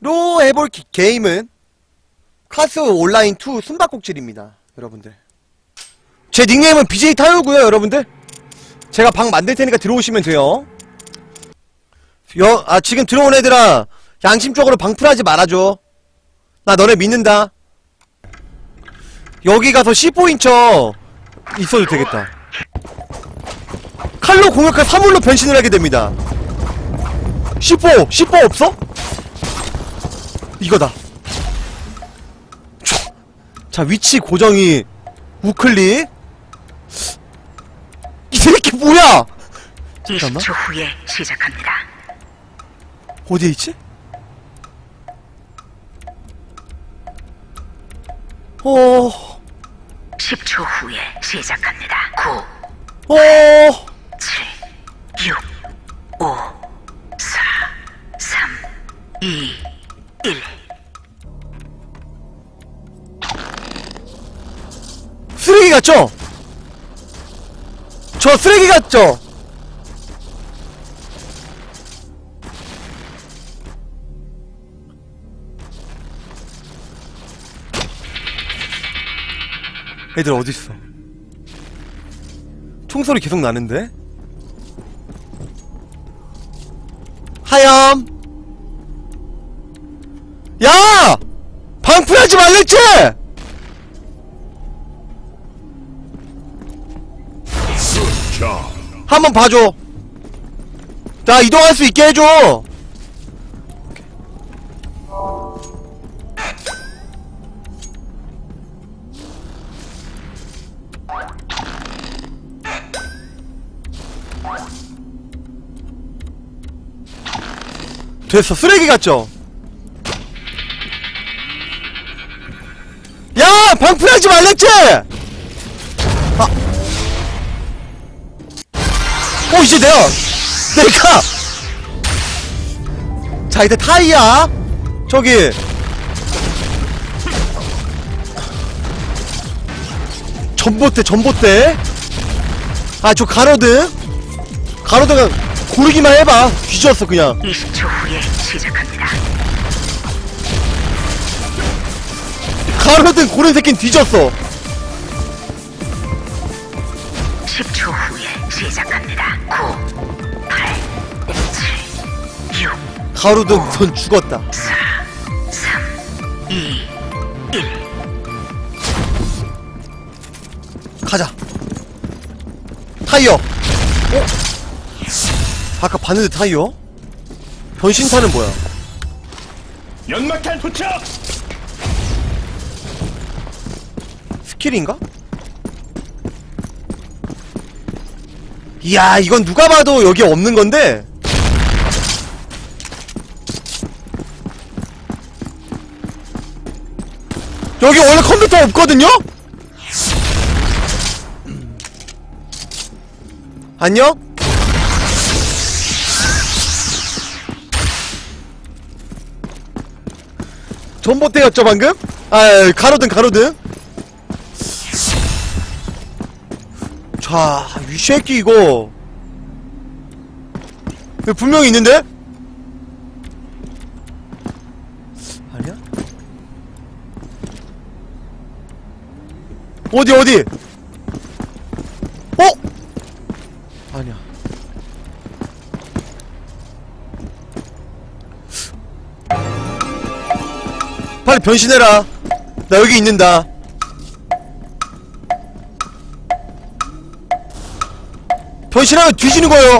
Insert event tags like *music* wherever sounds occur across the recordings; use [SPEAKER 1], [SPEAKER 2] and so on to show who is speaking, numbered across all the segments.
[SPEAKER 1] 로 해볼 기- 게임은 카스 온라인 2 숨바꼭질입니다. 여러분들. 제 닉네임은 BJ 타요고요, 여러분들. 제가 방 만들 테니까 들어오시면 돼요. 여, 아, 지금 들어온 애들아, 양심적으로 방풀하지 말아줘. 나 너네 믿는다. 여기 가서 C4인처 있어도 되겠다. 칼로 공격한 사물로 변신을 하게 됩니다. C4! C4 없어? 이거다. 촤. 자, 위치 고정이 우클릭. 이 새끼 뭐야? 잠깐만.
[SPEAKER 2] 20초 후에 시작합니다.
[SPEAKER 1] 어디에 있지? 어,
[SPEAKER 2] 10초 후에 시작합니다. 9,
[SPEAKER 1] 어,
[SPEAKER 2] 7, 6, 5, 4, 3, 2,
[SPEAKER 1] 쓰레기 같죠? 저 쓰레기 같죠? 애들 어딨어? 총소리 계속 나는데? 하염! 야! 방풀하지 말랬지! 한 번 봐줘. 자, 이동할 수 있게 해줘. 됐어, 쓰레기 같죠? 야! 방풀하지 말랬지! 어 이제 내가 내가. 자 이제 타이야. 저기. 전봇대 전봇대. 아 저 가로등. 가로등은 고르기만 해봐. 뒤졌어 그냥.
[SPEAKER 2] 20초 후에 시작합니다.
[SPEAKER 1] 가로등 고른 새끼는 뒤졌어 가로등 선 죽었다
[SPEAKER 2] 4, 3, 2, 1.
[SPEAKER 1] 가자 타이어 어? 아까 봤는데 타이어? 변신타는 뭐야
[SPEAKER 3] 연막탄 도착!
[SPEAKER 1] 스킬인가? 이야 이건 누가 봐도 여기 없는 건데 여기 원래 컴퓨터 없거든요? 안녕? 전봇대였죠 방금? 아 가로등 가로등 자, 이 새끼 이거. 분명히 있는데? 아니야? 어디 어디? 어? 아니야. 빨리 변신해라. 나 여기 있는다. 변신하면 뒤지는 거예요.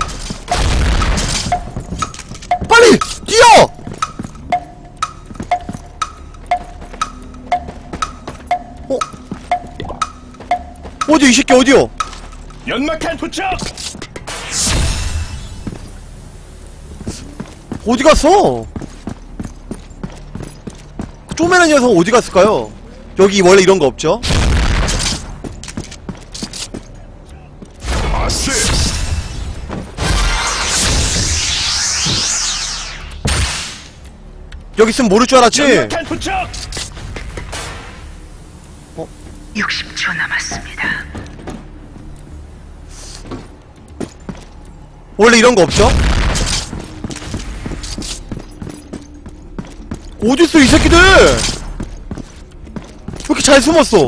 [SPEAKER 1] 빨리 뛰어! 어? 어디 이 새끼 어디요?
[SPEAKER 3] 연막탄 도착!
[SPEAKER 1] 어디 갔어? 그 쪼매는 녀석 어디 갔을까요? 여기 원래 이런 거 없죠? 여기 있으면 모를 줄 알았지?
[SPEAKER 3] 연막탄 도착!
[SPEAKER 2] 60초 남았습니다.
[SPEAKER 1] 원래 이런 거 없죠? 어딨어 이 새끼들 왜 이렇게 잘 숨었어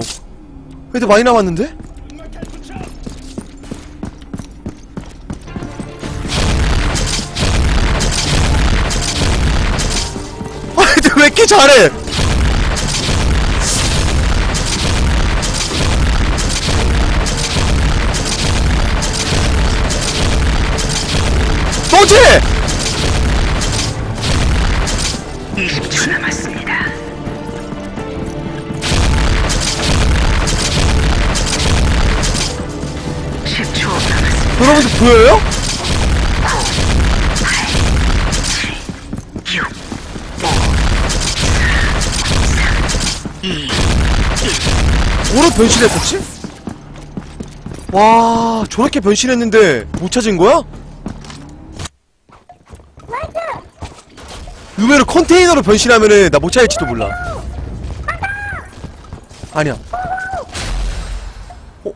[SPEAKER 1] 애들 많이 남았는데? 아 애들 왜 이렇게 잘해 너지?
[SPEAKER 2] 20초 남았습니다.
[SPEAKER 1] 여러분들 보여요?
[SPEAKER 2] 6, 5, 4, 3, 2,
[SPEAKER 1] 뭐로 변신했었지? 와 저렇게 변신했는데 못 찾은 거야? 의외로 컨테이너로 변신하면은 나 못 찾을지도 몰라 아니야 어?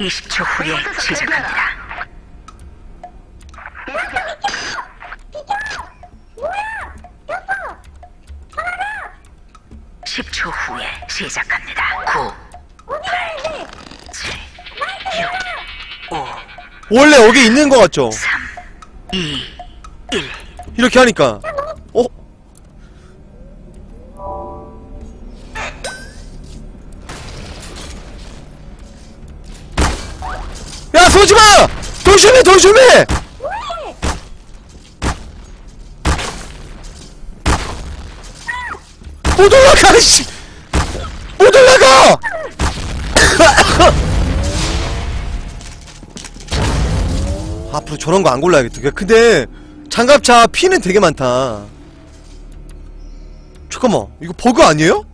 [SPEAKER 2] 20초 후에 시작합니다.
[SPEAKER 1] 원래 여기 있는 거 같죠?
[SPEAKER 2] 3, 2, 1.
[SPEAKER 1] 이렇게 하니까 어? 야 쏘지마! 조심해 조심해! 못 올라가 씨! 앞으로 저런 거 안 골라야겠다. 근데 장갑차 피는 되게 많다. 잠깐만, 이거 버그 아니에요?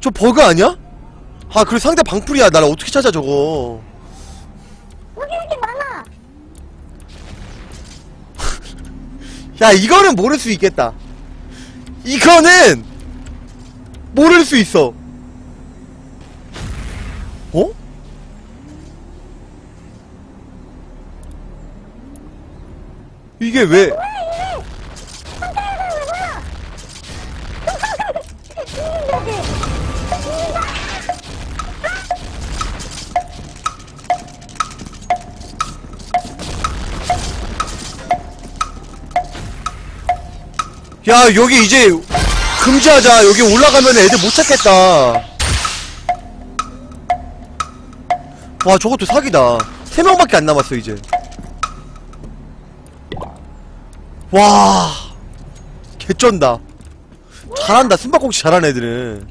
[SPEAKER 1] 저 버그 아니야? 아, 그리고 상대 방풀이야. 날 어떻게 찾아 저거? *laughs* 야, 이거는 모를 수 있겠다. 이거는 모를 수 있어. 어? 이게 왜? 야, 여기 이제 금지하자. 여기 올라가면 애들 못 찾겠다. 와, 저것도 사기다. 세 명밖에 안 남았어, 이제. 와, 개쩐다. 잘한다. 숨바꼭질 잘하는 애들은.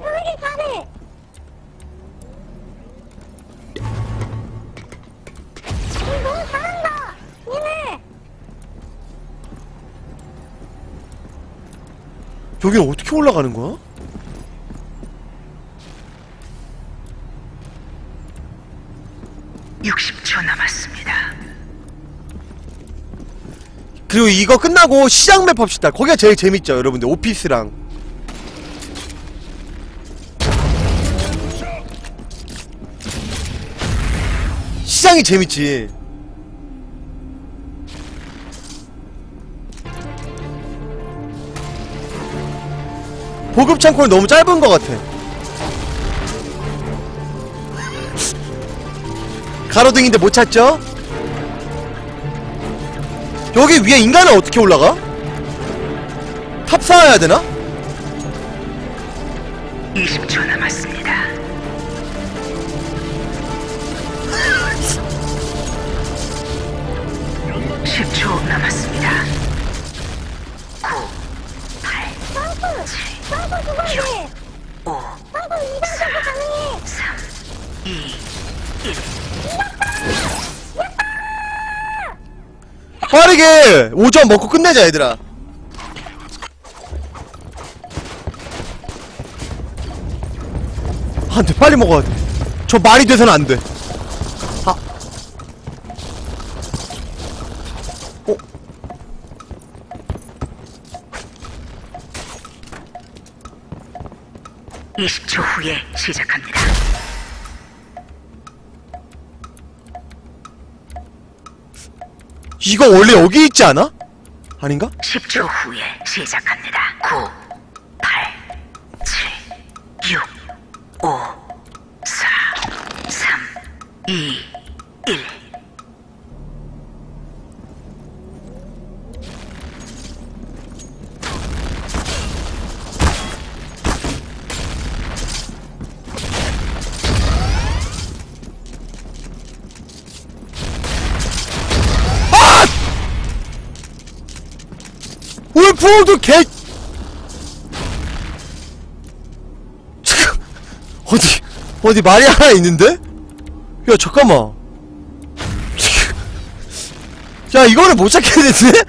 [SPEAKER 1] 여기는 어떻게 올라가는 거야?
[SPEAKER 2] 육십 초 남았습니다.
[SPEAKER 1] 그리고 이거 끝나고 시장 맵 합시다. 거기가 제일 재밌죠, 여러분들. 오피스랑. 시장이 재밌지. 보급 창고는 너무 짧은 것 같아. 가로등인데 못 찾죠? 여기 위에 인간은 어떻게 올라가? 탑 쌓아야 되나?
[SPEAKER 2] 20초 남았습니다. *laughs* 남았습니다. 7, 6, 5, 4, 3, 2,
[SPEAKER 1] 빠르게! 5점 먹고 끝내자 얘들아. 안돼 빨리 먹어야 돼저 말이 돼서는 안돼
[SPEAKER 2] 20초 후에 시작합니다.
[SPEAKER 1] 이거 원래 여기 있지 않아? 아닌가?
[SPEAKER 2] 10초 후에 시작합니다. 9, 8, 7, 6, 5, 4, 3, 2, 1.
[SPEAKER 1] 울프도 개. 잠깐. 어디 어디 말이 하나 있는데? 야 잠깐만. 야 이거를 못 찾겠는데?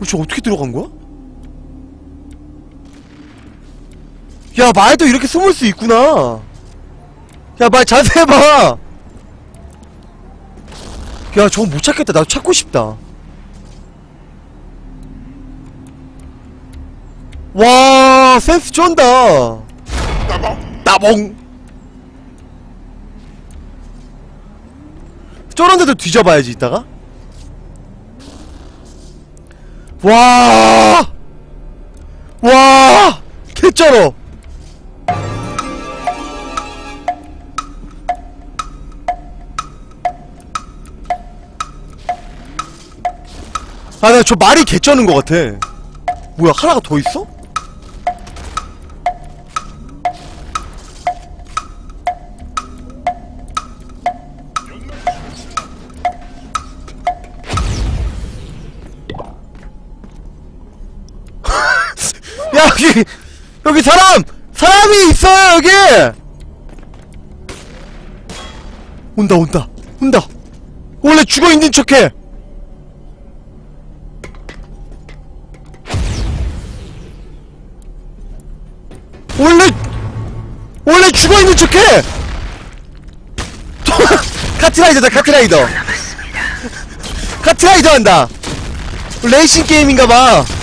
[SPEAKER 1] 어, 저 어떻게 들어간 거야? 야 말도 이렇게 숨을 수 있구나. 야 말 자세히 해봐. 야 저거 못 찾겠다. 나도 찾고 싶다 와 센스 쩐다 따봉 따봉 저런 데도 뒤져봐야지 이따가 와 와! 개쩔어! 아, 나 저 말이 개쩌는 것 같아. 뭐야, 하나가 더 있어? 여기 여기 사람! 사람이 있어요 여기! 온다 온다 온다. 원래 죽어 있는 척해. 원래 원래 죽어 있는 척해! *laughs* 카트라이더다 카트라이더. 카트라이더 한다. 레이싱 게임인가봐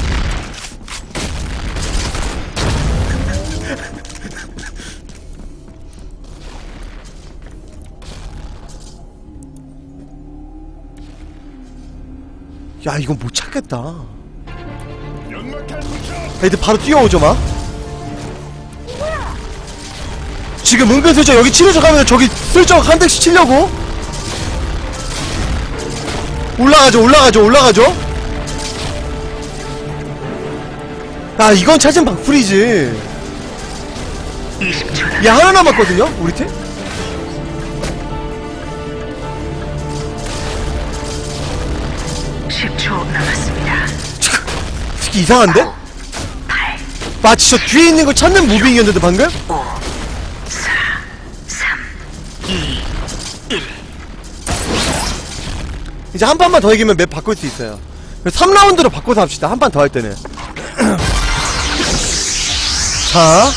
[SPEAKER 1] 야 이건 못 찾겠다.
[SPEAKER 3] 투척
[SPEAKER 1] 애들 바로 뛰어오죠 막. 지금 은근슬쩍 여기 치료소 가면 저기 슬쩍 한 대씩 치려고? 올라가죠 올라가죠 올라가죠? 아 이건 찾은 방풀이지.
[SPEAKER 2] 20초
[SPEAKER 1] 야 하나 남았거든요 우리 팀? 특히 이상한데?
[SPEAKER 2] 8,
[SPEAKER 1] 마치 저 뒤에 있는 걸 찾는 무빙이었는데 방금?
[SPEAKER 2] 5, 4, 3, 2, 1.
[SPEAKER 1] 이제 한 판만 더 이기면 맵 바꿀 수 있어요 3라운드로 바꿔서 합시다 한 판 더 할 때는 *clears throat* 자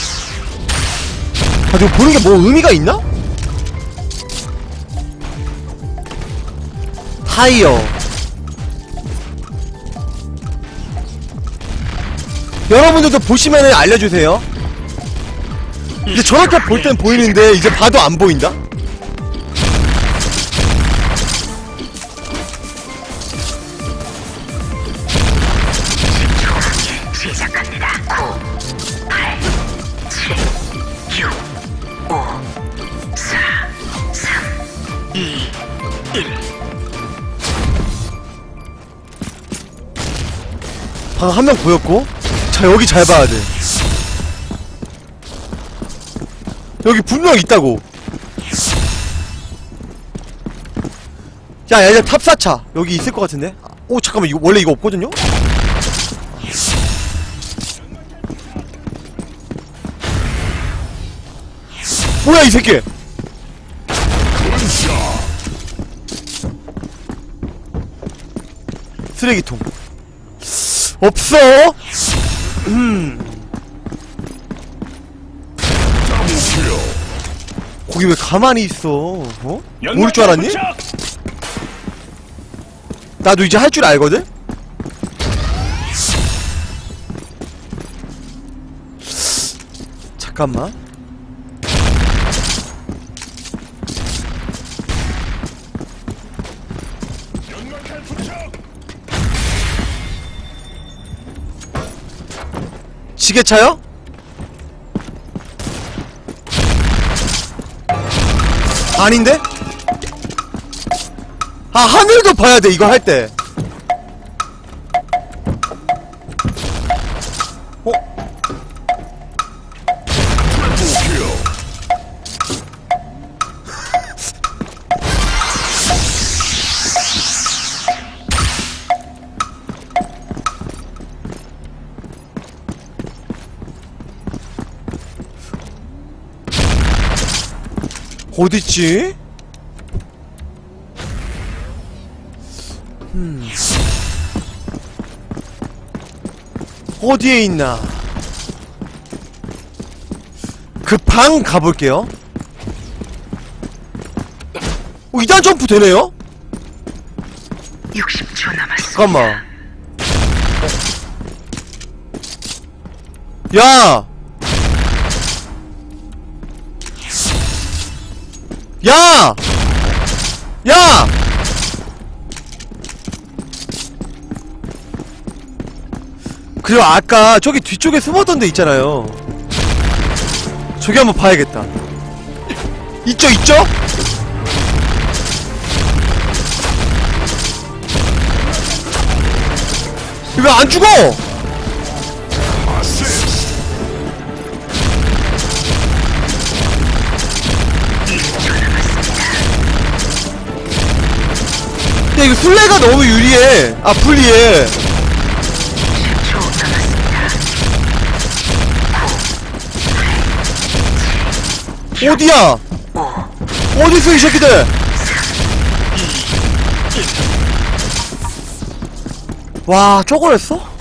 [SPEAKER 1] 가지고 보는 게 뭐 의미가 있나? 타이어 여러분들도 보시면은 알려주세요 이제 저렇게 볼 땐 보이는데 이제 봐도 안 보인다?
[SPEAKER 2] 시작합니다. 9, 8, 7, 6, 5, 4, 3, 2, 1.
[SPEAKER 1] 방금 한 명 보였고 자 여기 잘 봐야 돼. 여기 분명 있다고. 야 얘들 탑사차. 여기 있을 것 같은데? 오 잠깐만. 이거 원래 이거 없거든요? 뭐야 이 새끼! 쓰레기통. 없어 거기 왜 가만히 있어? 어? 모를 줄 알았니? 나도 이제 할 줄 알거든? 잠깐만. 지게차요? 아닌데? 아 하늘도 봐야 돼 이거 할 때. 어딨지? 음. 어디에 있나? 그 방 가볼게요. 어, 2단 점프 되네요?
[SPEAKER 2] 60초 남았습니다.
[SPEAKER 1] 잠깐만. 야! 야! 야! 그리고 아까 저기 뒤쪽에 숨었던 데 있잖아요. 저기 한번 봐야겠다. 있죠, 있죠? 왜 안 죽어? 야 이거 술래가 너무 유리해 아 불리해
[SPEAKER 2] 10초 남았습니다.
[SPEAKER 1] 어디야
[SPEAKER 2] 5,
[SPEAKER 1] 어딨어 이 새끼들 와 저걸 했어?